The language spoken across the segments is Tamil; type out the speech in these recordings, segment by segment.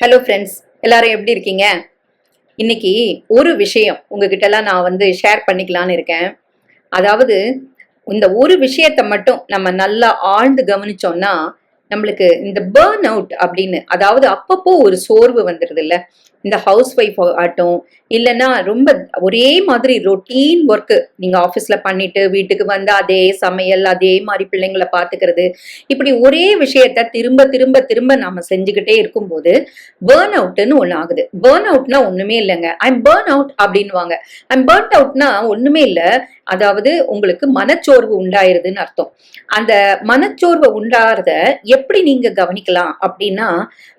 ஹலோ ஃப்ரெண்ட்ஸ் எல்லாரும் எப்படி இருக்கீங்க? இன்னைக்கு ஒரு விஷயம் உங்ககிட்ட எல்லாம் நான் வந்து ஷேர் பண்ணிக்கலான்னு இருக்கேன். அதாவது இந்த ஒரு விஷயத்தை மட்டும் நம்ம நல்லா ஆழ்ந்து கவனிச்சோம்னா நம்மளுக்கு இந்த பேர்ன் அவுட் அப்படின்னு அதாவது அப்பப்போ ஒரு சோர்வு வந்துடுது இல்ல இந்த ஹவுஸ் ஒய்ஃப் ஆகட்டும் இல்லைன்னா ரொம்ப ஒரே மாதிரி ரொட்டீன் ஒர்க்கு நீங்க ஆஃபீஸில் பண்ணிட்டு வீட்டுக்கு வந்து அதே சமையல் அதே மாதிரி பிள்ளைங்களை பாத்துக்கிறது இப்படி ஒரே விஷயத்த திரும்ப திரும்ப திரும்ப நாம செஞ்சுக்கிட்டே இருக்கும்போது பேர்ன் அவுட்டுன்னு ஒன்று ஆகுது. பேர்ன் அவுட்னா ஒண்ணுமே இல்லைங்க. ஐம் பேர்ன் அவுட் அப்படின்வாங்க ஐம் பேர்ன் அவுட்னா ஒண்ணுமே இல்ல. அதாவது உங்களுக்கு மனச்சோர்வு உண்டாயிருதுன்னு அர்த்தம். அந்த மனச்சோர்வை உண்டாகிறத எப்படி நீங்க கவனிக்கலாம் அப்படின்னா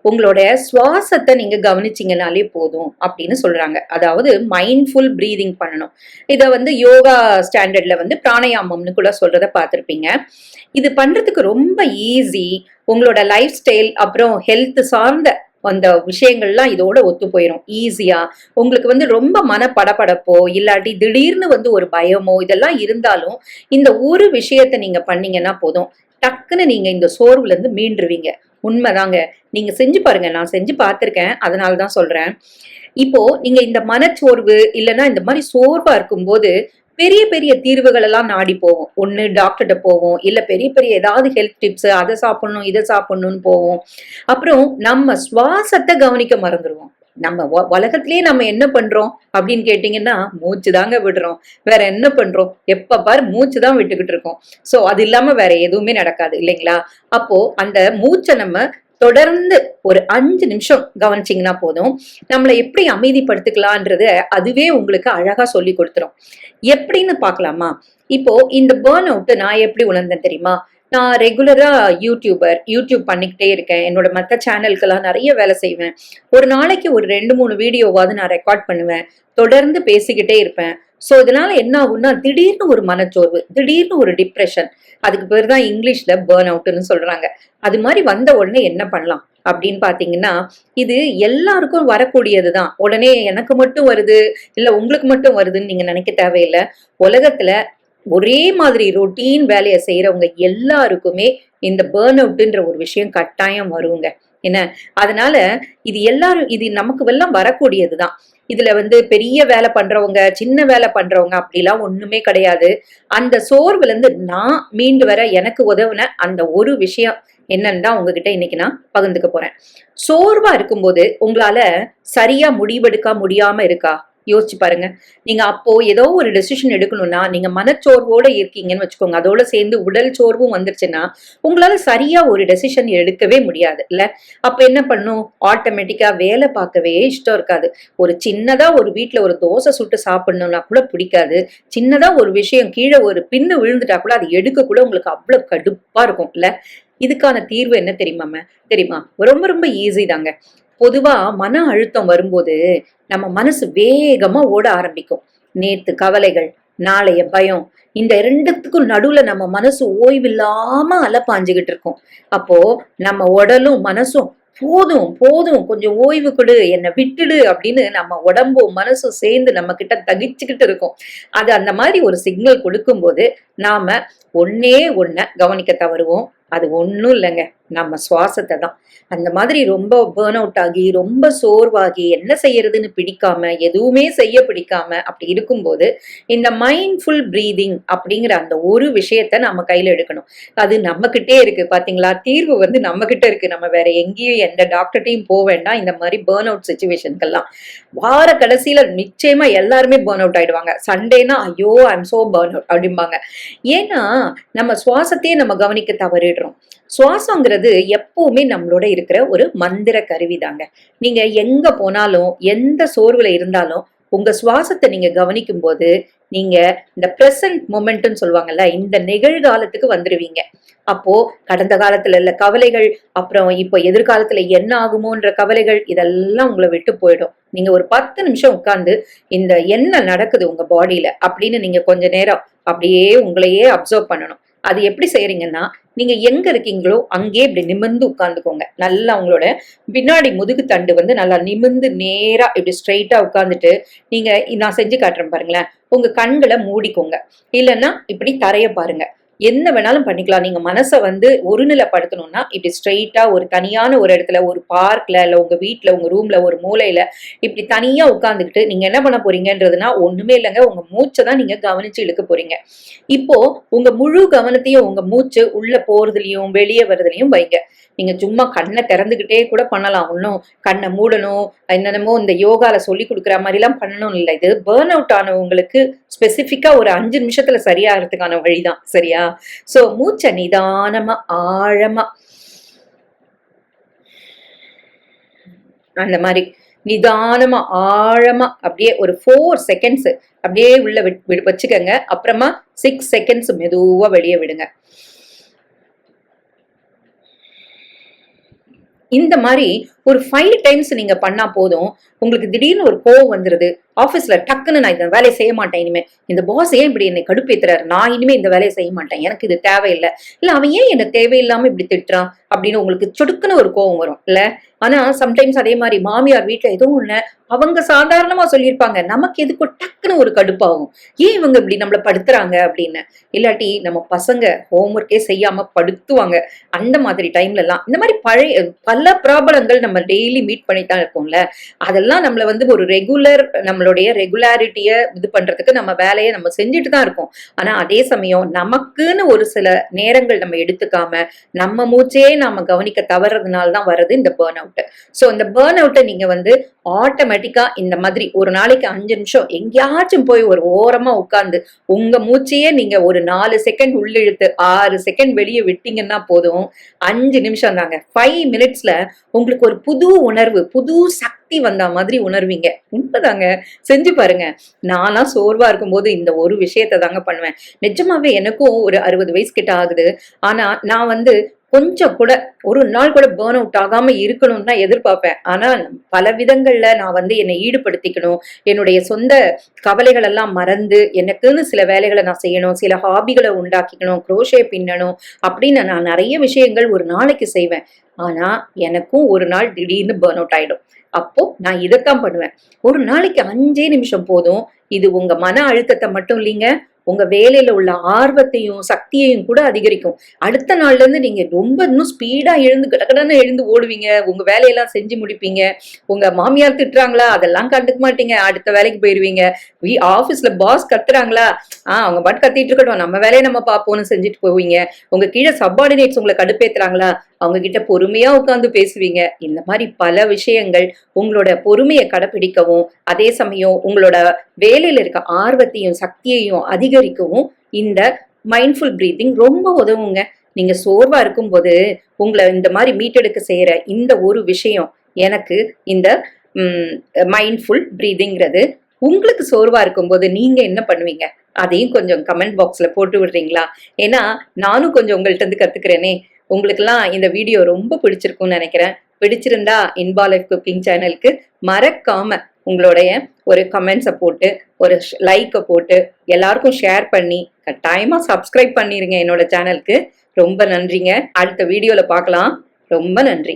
உங்களோட சுவாசத்தை நீங்க கவனிச்சிங்கனாலே போதும் அப்படின்னு சொல்றாங்க. அதாவது மைண்ட்ஃபுல் ப்ரீதிங் பண்ணணும். இதை வந்து யோகா ஸ்டாண்டர்ட்ல வந்து பிராணாயாமம்னு கூட சொல்றத பார்த்துருப்பீங்க. இது பண்றதுக்கு ரொம்ப ஈஸி உங்களோட லைஃப் ஸ்டைல் அப்புறம் ஹெல்த் சார்ந்த அந்த விஷயங்கள்லாம் இதோட ஒத்து போயிடும் ஈஸியா உங்களுக்கு வந்து ரொம்ப மன படபடப்போ இல்லாட்டி திடீர்னு வந்து ஒரு பயமோ இதெல்லாம் இருந்தாலும் இந்த ஒரு விஷயத்த நீங்க பண்ணீங்கன்னா போதும். டக்குன்னு நீங்க இந்த சோர்வுல இருந்து மீண்டுருவீங்க. உண்மைதாங்க. நீங்க செஞ்சு பாருங்க. நான் செஞ்சு பார்த்துருக்கேன். அதனால தான் சொல்றேன். இப்போ நீங்க இந்த மனச்சோர்வு இல்லைன்னா இந்த மாதிரி சோர்வா இருக்கும்போது பெரிய பெரிய தீர்வுகள் எல்லாம் நாடி போவோம் ஒண்ணு டாக்டர்கிட்ட போவோம். இல்ல பெரிய பெரிய ஏதாவது ஹெல்த் டிப்ஸ் அதை சாப்பிடணும் இதை சாப்பிடணும்னு போவோம். அப்புறம் நம்ம சுவாசத்தை கவனிக்க மறந்துடுவோம் நம்ம உலகத்திலேயே நம்ம என்ன பண்றோம் அப்படின்னு கேட்டீங்கன்னா மூச்சு தாங்க விடுறோம். வேற என்ன பண்றோம்? எப்ப பாரு மூச்சு தான் விட்டுக்கிட்டு இருக்கோம். சோ அது இல்லாம வேற எதுவுமே நடக்காது இல்லைங்களா? அப்போ அந்த மூச்சை நம்ம தொடர்ந்து ஒரு அஞ்சு நிமிஷம் கவனிச்சிங்கன்னா போதும். நம்மளை எப்படி அமைதிப்படுத்திக்கலான்றத அதுவே உங்களுக்கு அழகா சொல்லி கொடுத்துரும். எப்படின்னு பார்க்கலாமா? இப்போ இந்த பேர்ன் அவுட் நான் எப்படி உணர்ந்தேன் தெரியுமா? நான் ரெகுலராக யூடியூபர் யூடியூப் பண்ணிக்கிட்டே இருக்கேன். என்னோட மற்ற சேனல்கெல்லாம் நிறைய வேலை செய்வேன். ஒரு நாளைக்கு ஒரு ரெண்டு மூணு வீடியோவாவது நான் ரெக்கார்ட் பண்ணுவேன். தொடர்ந்து பேசிக்கிட்டே இருப்பேன். ஸோ இதனால என்ன ஆகும்னா திடீர்னு ஒரு மனச்சோர்வு திடீர்னு ஒரு டிப்ரெஷன் அதுக்கு பேர் தான் இங்கிலீஷ்ல பேர்ன் அவுட்னு சொல்றாங்க. அது மாதிரி வந்த உடனே என்ன பண்ணலாம்? அப்படின்னு பார்த்தீங்கன்னா இது எல்லாருக்கும் வரக்கூடியது தான். உடனே எனக்கு மட்டும் வருது இல்லை உங்களுக்கு மட்டும் வருதுன்னு நீங்கள் நினைக்க தேவையில்லை. உலகத்தில் ஒரே மாதிரி ரொட்டீன் வேலையை செய்யறவங்க எல்லாருக்குமே இந்த பேர்ன் அவுட்ன்ற ஒரு விஷயம் கட்டாயம் வருங்க. என்ன? அதனால இது எல்லாரும் இது நமக்கு எல்லாம் வரக்கூடியது தான் இதுல வந்து பெரிய வேலை பண்றவங்க சின்ன வேலை பண்றவங்க அப்படிலாம் ஒண்ணுமே கிடையாது. அந்த சோர்வுல இருந்து நான் மீண்டு வர எனக்கு உதவுன அந்த ஒரு விஷயம் என்னன்னு தான் உங்ககிட்ட இன்னைக்கு நான் பகிர்ந்துக்க போறேன். சோர்வா இருக்கும்போது உங்களால சரியா முடிவெடுக்க முடியாம இருக்கா? யோசிச்சு பாருங்க. நீங்க அப்போ ஏதோ ஒரு டெசிஷன் எடுக்கணும்னா நீங்க மனச்சோர்வோட இருக்கீங்கன்னு வச்சுக்கோங்க. அதோட சேர்ந்து உடல் சோர்வும் வந்துருச்சுன்னா உங்களால சரியா ஒரு டெசிஷன் எடுக்கவே முடியாது இல்ல? அப்ப என்ன பண்ணும்? ஆட்டோமேட்டிக்கா வேலை பார்க்கவே இஷ்டம் இருக்காது. ஒரு சின்னதா ஒரு வீட்டுல ஒரு தோசை சுட்டு சாப்பிடணும்னா கூட பிடிக்காது. சின்னதா ஒரு விஷயம் கீழே ஒரு பின்னு விழுந்துட்டா கூட அது எடுக்க கூட உங்களுக்கு அவ்வளவு கடுப்பா இருக்கும் இல்ல? இதுக்கான தீர்வு என்ன தெரியுமாம தெரியுமா? ரொம்ப ரொம்ப ஈஸி தாங்க. பொதுவா மன அழுத்தம் வரும்போது நம்ம மனசு வேகமா ஓட ஆரம்பிக்கும். நேத்து கவலைகள் நாளைய பயம் இந்த ரெண்டுத்துக்கும் நடுவுல நம்ம மனசு ஓய்வில்லாம அலப்பாஞ்சுகிட்டு இருக்கும். அப்போ நம்ம உடலும் மனசும் போதும் போதும் கொஞ்சம் ஓய்வு கொடு என்னை விட்டுடு அப்படின்னு நம்ம உடம்பும் மனசும் சேர்ந்து நம்ம கிட்ட தகிச்சுக்கிட்டு இருக்கும். அது அந்த மாதிரி ஒரு சிக்னல் கொடுக்கும்போது நாம ஒன்னே ஒன்ன கவனிக்க தவறுவோம். அது ஒன்றும் இல்லைங்க. நம்ம சுவாசத்தை தான். அந்த மாதிரி ரொம்ப பேர்ன் அவுட் ஆகி ரொம்ப சோர்வாகி என்ன செய்யறதுன்னு பிடிக்காம எதுவுமே செய்ய பிடிக்காம அப்படி இருக்கும்போது இந்த மைண்ட்ஃபுல் ப்ரீதிங் அப்படிங்கிற அந்த ஒரு விஷயத்த நம்ம கையில எடுக்கணும். அது நம்ம கிட்டே இருக்கு பாத்தீங்களா? தீர்வு வந்து நம்ம கிட்ட இருக்கு. நம்ம வேற எங்கேயும் எந்த டாக்டர்ட்டையும் போக வேண்டாம். இந்த மாதிரி பேர்ன் அவுட் சுச்சுவேஷனுக்கெல்லாம் வார கடைசியில நிச்சயமா எல்லாருமே பேர்ன் அவுட் ஆயிடுவாங்க. சண்டேனா ஐயோ ஐம் சோ பேர்ன் அவுட் அப்படிம்பாங்க. ஏன்னா நம்ம சுவாசத்தையே நம்ம கவனிக்க தவறிடுறோம். சுவாசங்கிறது எப்பவுமே நம்மளோட இருக்கிற ஒரு மந்திர கருவி தாங்க நீங்க எங்க போனாலும் எந்த சோர்வுல இருந்தாலும் உங்க சுவாசத்தை நீங்க கவனிக்கும் போது நீங்க இந்த பிரசன்ட் மொமெண்ட்னு சொல்லுவாங்கல்ல இந்த நிகழ்காலத்துக்கு வந்துருவீங்க. அப்போ கடந்த காலத்துல இல்ல கவலைகள் அப்புறம் இப்போ எதிர்காலத்துல என்ன ஆகுமோன்ற கவலைகள் இதெல்லாம் உங்களை விட்டு போயிடும். நீங்க ஒரு பத்து நிமிஷம் உட்கார்ந்து இந்த என்ன நடக்குது உங்க பாடியில அப்படின்னு நீங்க கொஞ்ச நேரம் அப்படியே உங்களையே அப்சர்வ் பண்ணணும். அது எப்படி செய்யறீங்கன்னா நீங்க எங்க இருக்கீங்களோ அங்கேயே இப்படி நிமிர்ந்து உட்காந்துக்கோங்க நல்லா உங்களோட பின்னாடி முதுகு தண்டு வந்து நல்லா நிமிர்ந்து நேரா இப்படி ஸ்ட்ரைட்டா உட்காந்துட்டு நீங்க நான் செஞ்சு காட்டுறேன் பாருங்களேன். உங்க கண்களை மூடிக்கோங்க. இல்லைன்னா இப்படி தரைய பாருங்க. என்ன வேணாலும் பண்ணிக்கலாம். நீங்க மனசை வந்து ஒருநிலைப்படுத்தணும்னா இப்படி ஸ்ட்ரெயிட்டா ஒரு தனியான ஒரு இடத்துல ஒரு பார்க்ல இல்ல உங்க வீட்ல உங்க ரூம்ல ஒரு மூலையில இப்படி தனியா உட்காந்துக்கிட்டு நீங்க என்ன பண்ண போறீங்கன்றதுனா ஒண்ணுமே இல்லைங்க. உங்க மூச்சை தான் நீங்க கவனிச்சு இழுக்க போறீங்க. இப்போ உங்க முழு கவனத்தையும் உங்க மூச்சு உள்ள போறதுலயும் வெளியே வர்றதுலயும் வைங்க. நீங்க சும்மா கண்ணை திறந்துகிட்டே கூட பண்ணலாம். ஒன்றும் கண்ணை மூடணும் என்னென்னமோ இந்த யோகால சொல்லி கொடுக்குற மாதிரிலாம் பண்ணணும் இல்லை. இது பேர்ன் அவுட் ஆனவங்களுக்கு ஸ்பெசிஃபிக்கா ஒரு அஞ்சு நிமிஷத்துல சரியாகிறதுக்கான வழிதான். சரியா? சோ மூச்சை நிதானமா ஆழமா. அந்த மாதிரி. நிதானமா ஆழமா. அப்படியே ஒரு ஃபோர் செகண்ட்ஸ் அப்படியே உள்ள விட்- வச்சுக்கோங்க. அப்புறமா சிக்ஸ் செகண்ட்ஸ் மெதுவா வெளியே விடுங்க. இந்த மாதிரி ஒரு ஃபைவ் டைம்ஸ் நீங்க பண்ணா போதும். உங்களுக்கு திடீர்னு ஒரு கோவம் வந்துருது. ஆஃபீஸ்ல டக்குன்னு நான் இந்த வேலையை செய்ய மாட்டேன் இனிமே. இந்த பாஸ் ஏன் இப்படி என்னை கடுப்பேத்துறாரு? நான் இனிமே இந்த வேலையை செய்ய மாட்டேன். எனக்கு இது தேவையில்லை. இல்ல அவன் ஏன் என்ன தேவையில்லாம இப்படி திட்டுறான்? அப்படின்னு உங்களுக்கு சொடுக்குன்னு ஒரு கோவம் வரும். இல்ல? ஆனா சம்டைம்ஸ் அதே மாதிரி மாமியார் வீட்டுல எதுவும் இல்லை. அவங்க சாதாரணமா சொல்லியிருப்பாங்க நமக்கு எதுக்கு டக்குன்னு ஒரு கடுப்பாகும். ஏன் இவங்க இப்படி நம்மள படுத்துறாங்க? அப்படின்னு. இல்லாட்டி நம்ம பசங்க ஹோம்ஒர்க்கே செய்யாம படுத்துவாங்க. அந்த மாதிரி டைம்ல எல்லாம் இந்த மாதிரி பழைய பல ப்ராப்ளங்கள் நம்ம டெய்லி மீட் பண்ணித்தான் இருக்கோம்ல. அதெல்லாம் நம்மள வந்து ஒரு ரெகுலர் நம்மளுடைய ரெகுலாரிட்டிய இது பண்றதுக்கு நம்ம வேலையை நம்ம செஞ்சுட்டு தான் இருக்கோம். ஆனா அதே சமயம் நமக்குன்னு ஒரு சில நேரங்கள் நம்ம எடுத்துக்காம நம்ம மூச்சே நாம கவனிக்க தவறதுனால தான் வர்றது இந்த பேர்ன் அவுட் ஸோ இந்த பேர்ன் அவுட்டை நீங்க வந்து ஆட்டோமேட்டிக்கா இந்த மாதிரி ஒரு நாளைக்கு அஞ்சு நிமிஷம் எங்கேயாச்சும் போய் ஒரு ஓரமா உட்கார்ந்து உங்க மூச்சையே நீங்க ஒரு நாலு செகண்ட் உள்ளிழுத்து ஆறு செகண்ட் வெளியே விட்டீங்கன்னா போதும். அஞ்சு நிமிஷம் தாங்க ஃபைவ் மினிட்ஸ்ல உங்களுக்கு ஒரு புது உணர்வு புது சக்தி வந்த மாதிரி உணர்வீங்க. உண்மைதாங்க. செஞ்சு பாருங்க. நான்லாம் சோர்வா இருக்கும்போது இந்த ஒரு விஷயத்தை தாங்க பண்ணுவேன். நிஜமாவே எனக்கும் ஒரு அறுபது வயசு கிட்ட ஆகுது. ஆனா நான் வந்து கொஞ்சம் கூட ஒரு நாள் கூட பேர்ன் அவுட் ஆகாம இருக்கணும்னு தான் எதிர்பார்ப்பேன். ஆனா பல விதங்கள்ல நான் வந்து என்னை ஈடுபடுத்திக்கணும் என்னுடைய சொந்த கவலைகள் எல்லாம் மறந்து எனக்குன்னு சில வேலைகளை நான் செய்யணும் சில ஹாபிகளை உண்டாக்கிக்கணும் குரோஷே பின்னணும் அப்படின்னு நான் நிறைய விஷயங்கள் ஒரு நாளைக்கு செய்வேன். ஆனா எனக்கும் ஒரு நாள் திடீர்னு பேர்ன் அவுட் ஆயிடும். அப்போ நான் இதைத்தான் பண்ணுவேன். ஒரு நாளைக்கு அஞ்சே நிமிஷம் போதும். இது உங்க மன அழுத்தத்தை மட்டும் இல்லைங்க உங்க வேலையில உள்ள ஆர்வத்தையும் சக்தியையும் கூட அதிகரிக்கும். அடுத்த நாள்ல இருந்து நீங்க ரொம்ப இன்னும் ஸ்பீடா எழுந்து கடகடன்னு எழுந்து ஓடுவீங்க. உங்க வேலையெல்லாம் செஞ்சு முடிப்பீங்க. உங்க மாமியார் திட்டுறாங்களா? அதெல்லாம் கண்டுக்க மாட்டீங்க. அடுத்த வேலைக்கு போயிருவீங்க. வீ ஆபீஸ்ல பாஸ் கத்துறாங்களா? ஆஹ் அவங்க பாட்டு கத்திட்டு இருக்கட்டும். நம்ம வேலையை நம்ம பார்ப்போம்னு செஞ்சுட்டு போவீங்க. உங்க கீழே சப்பார்டினேட்ஸ் உங்களை கடுப்பேத்துறாங்களா? அவங்க கிட்ட பொறுமையா உட்கார்ந்து பேசுவீங்க. இந்த மாதிரி பல விஷயங்கள் உங்களோட பொறுமையை கடைபிடிக்கவும் அதே சமயம் உங்களோட வேலையில இருக்க ஆர்வத்தையும் சக்தியையும் அதிகரிக்கவும் இந்த மைண்ட்ஃபுல் பிரீத்திங் ரொம்ப உதவுங்க. நீங்க சோர்வா இருக்கும்போது உங்களை இந்த மாதிரி மீட்டெடுக்க செய்யற இந்த ஒரு விஷயம் எனக்கு இந்த மைண்ட்ஃபுல் பிரீதிங்கிறது உங்களுக்கு சோர்வா இருக்கும்போது நீங்க என்ன பண்ணுவீங்க? அதையும் கொஞ்சம் கமெண்ட் பாக்ஸ்ல போட்டு விடுறீங்களா? ஏன்னா நானும் கொஞ்சம் உங்கள்கிட்ட இருந்து கத்துக்கிறேனே. உங்களுக்கெல்லாம் இந்த வீடியோ ரொம்ப பிடிச்சிருக்கும்னு நினைக்கிறேன். பிடிச்சிருந்தா இன்பா லைஃப் குக்கிங் சேனலுக்கு மறக்காம உங்களுடைய ஒரு கமெண்ட்ஸை போட்டு ஒரு லைக்கை போட்டு எல்லாருக்கும் ஷேர் பண்ணி கட்டாயமாக சப்ஸ்கிரைப் பண்ணிடுங்க என்னோட சேனலுக்கு ரொம்ப நன்றிங்க. அடுத்த வீடியோவில் பார்க்கலாம். ரொம்ப நன்றி.